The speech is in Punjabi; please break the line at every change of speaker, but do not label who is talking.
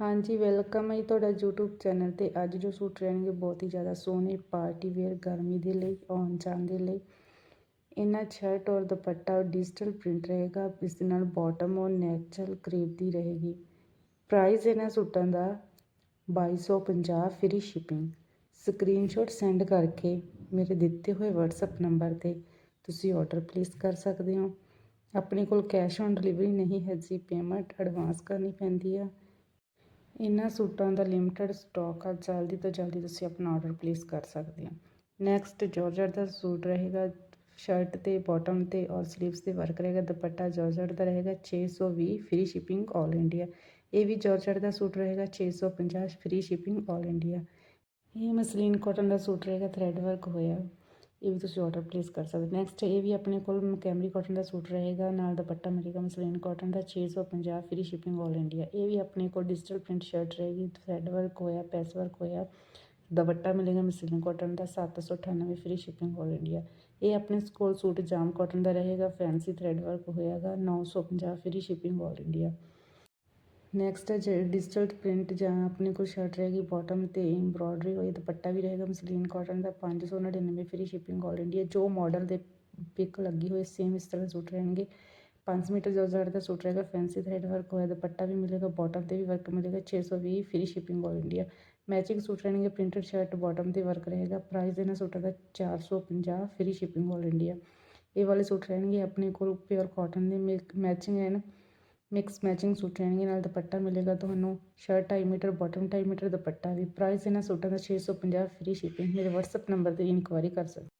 ਹਾਂਜੀ ਵੈਲਕਮ ਹੈ ਜੀ ਤੁਹਾਡਾ YouTube ਚੈਨਲ ਤੇ। ਅੱਜ ਜੋ ਸੂਟ ਰਹਿਣਗੇ, ਬਹੁਤ ਹੀ ਜ਼ਿਆਦਾ ਸੋਹਣੇ ਪਾਰਟੀ ਵੇਅਰ ਗਰਮੀ ਦੇ ਲਈ, ਆਉਣ ਜਾਣ ਦੇ ਲਈ। ਇਹਨਾਂ ਸ਼ਰਟ ਔਰ ਦੁਪੱਟਾ ਡਿਜੀਟਲ ਪ੍ਰਿੰਟ ਰਹੇਗਾ। ਇਸ ਦੇ ਨਾਲ ਬਾਟਮ ਔਰ ਨੈਚੁਰਲ ਕਰੀਬ ਦੀ ਰਹੇਗੀ। ਪ੍ਰਾਈਸ ਇਹਨਾਂ ਸੂਟਾਂ ਦਾ 2250 ਫ੍ਰੀ ਸ਼ਿਪਿੰਗ ਸਕਰੀਨਸ਼ਾਟ ਸੈਂਡ ਕਰਕੇ ਮੇਰੇ ਦਿੱਤੇ ਹੋਏ WhatsApp ਨੰਬਰ ਤੇ ਤੁਸੀਂ ਆਰਡਰ ਪਲੇਸ ਕਰ ਸਕਦੇ ਹੋ। ਆਪਣੇ ਕੋਲ ਕੈਸ਼ ਔਨ ਡਿਲੀਵਰੀ ਨਹੀਂ ਹੈ ਜੀ ਪੇਮੈਂਟ ਐਡਵਾਂਸ ਕਰਨੀ ਪੈਂਦੀ ਆ। ਇਹਨਾਂ ਸੂਟਾਂ ਦਾ ਲਿਮਟਿਡ ਸਟਾਕ ਆ ਜਲਦੀ ਤੋਂ ਜਲਦੀ ਤੁਸੀਂ ਆਪਣਾ ਆਰਡਰ ਪਲੇਸ ਕਰ ਸਕਦੇ ਹੋ। ਨੈਕਸਟ ਜਾਰਜਟ ਦਾ ਸੂਟ ਰਹੇਗਾ ਸ਼ਰਟ ਤੇ ਬਾਟਮ ਤੇ ਔਰ ਸਲੀਵਸ ਤੇ ਵਰਕ ਰਹੇਗਾ, ਦੁਪੱਟਾ ਜਾਰਜਟ ਦਾ ਰਹੇਗਾ 620 ਫ੍ਰੀ ਸ਼ਿਪਿੰਗ ਆਲ ਇੰਡੀਆ ਇਹ ਵੀ ਜਾਰਜਟ ਦਾ ਸੂਟ ਰਹੇਗਾ 650 ਫ੍ਰੀ ਸ਼ਿਪਿੰਗ ਆਲ ਇੰਡੀਆ ਇਹ ਮਸਲੀਨ ਕਾਟਨ ਦਾ ਸੂਟ ਰਹੇਗਾ ਥ੍ਰੈਡ ਵਰਕ ਹੋਇਆ। ਇਹ ਵੀ ਤੁਸੀਂ ਆਰਡਰ ਪਲੇਸ ਕਰ ਸਕਦੇ ਨੈਕਸਟ ਇਹ ਵੀ ਆਪਣੇ ਕੋਲ ਕੈਮਰੀ ਕਾਟਨ ਦਾ ਸੂਟ ਰਹੇਗਾ, ਨਾਲ ਦੁਪੱਟਾ ਮਿਲੇਗਾ ਮਸਲੀਨ ਕਾਟਨ ਦਾ 650 ਫ੍ਰੀ ਸ਼ਿਪਿੰਗ ਆਲ ਇੰਡੀਆ ਇਹ ਵੀ ਆਪਣੇ ਕੋਲ ਡਿਜੀਟਲ ਪ੍ਰਿੰਟ ਸ਼ਰਟ ਰਹੇਗੀ ਥ੍ਰੈਡ ਵਰਕ ਹੋਇਆ ਪੈਸ ਵਰਕ ਹੋਇਆ, ਦੁਪੱਟਾ ਮਿਲੇਗਾ ਮਸਲੀਨ ਕਾਟਨ ਦਾ 798 ਫ੍ਰੀ ਸ਼ਿਪਿੰਗ ਆਲ ਇੰਡੀਆ ਇਹ ਆਪਣੇ ਕੋਲ ਸੂਟ ਜਾਮ ਕਾਟਨ ਦਾ ਰਹੇਗਾ ਫੈਂਸੀ ਥ੍ਰੈਡ ਵਰਕ ਹੋਇਆਗਾ 950 free shipping all India next ਹੈ ਡਿਜੀਟਲ ਪ੍ਰਿੰਟ ਜਾਂ ਆਪਣੇ ਕੋਲ ਸ਼ਰਟ ਰਹੇਗੀ ਬਾਟਮ ਤੇ ਐਮਬ੍ਰੋਇਡਰੀ ਹੋਈ, ਦੁਪੱਟਾ ਵੀ ਰਹੇਗਾ, ਮਸਲੀਨ ਕਾਟਨ ਦਾ 599 ਫ੍ਰੀ ਸ਼ਿਪਿੰਗ ਆਲ ਇੰਡੀਆ ਜੋ ਮਾਡਲ ਦੇ ਪਿਕ ਲੱਗੀ ਹੋਈ ਸੇਮ ਇਸ ਤਰ੍ਹਾਂ ਸੂਟ ਰਹਿਣਗੇ। 5 ਮੀਟਰ ਜਾਰਜਟ ਦਾ ਸੂਟ ਰਹੇਗਾ ਫੈਂਸੀ ਥ੍ਰੈਡ ਵਰਕ ਹੋਇਆ, ਦੁਪੱਟਾ ਵੀ ਮਿਲੇਗਾ ਬਾਟਮ ਤੇ ਵੀ ਵਰਕ ਮਿਲੇਗਾ 620 free shipping all India matching suit ਰਹਿਣਗੇ ਪ੍ਰਿੰਟਡ ਸ਼ਰਟ ਬਾਟਮ ਤੇ ਵਰਕ ਰਹੇਗਾ ਪ੍ਰਾਈਸ ਇਹਨਾਂ ਸੂਟਾਂ ਦਾ 450 ਫ੍ਰੀ ਸ਼ਿਪਿੰਗ ਆਲ ਇੰਡੀਆ ਇਹ ਵਾਲੇ ਸੂਟ ਰਹਿਣਗੇ, ਆਪਣੇ ਕੋਲ ਪਿਓਰ ਕਾਟਨ ਦੇ ਮੈਚਿੰਗ ਹਨ ਮਿਕਸ ਮੈਚਿੰਗ ਸੂਟ ਰਹਿਣਗੇ ਨਾਲ ਦੁਪੱਟਾ ਮਿਲੇਗਾ ਤੁਹਾਨੂੰ। Shirt 2.5 metre bottom 2.5 metre dupatta ਵੀ। ਪ੍ਰਾਈਸ ਇਹਨਾਂ ਸੂਟਾਂ ਦਾ 650 ਫ੍ਰੀ ਸ਼ਿਪਿੰਗ ਮੇਰੇ WhatsApp ਨੰਬਰ ਤੇ ਇਨਕੁਆਇਰੀ ਕਰ ਸਕਦੇ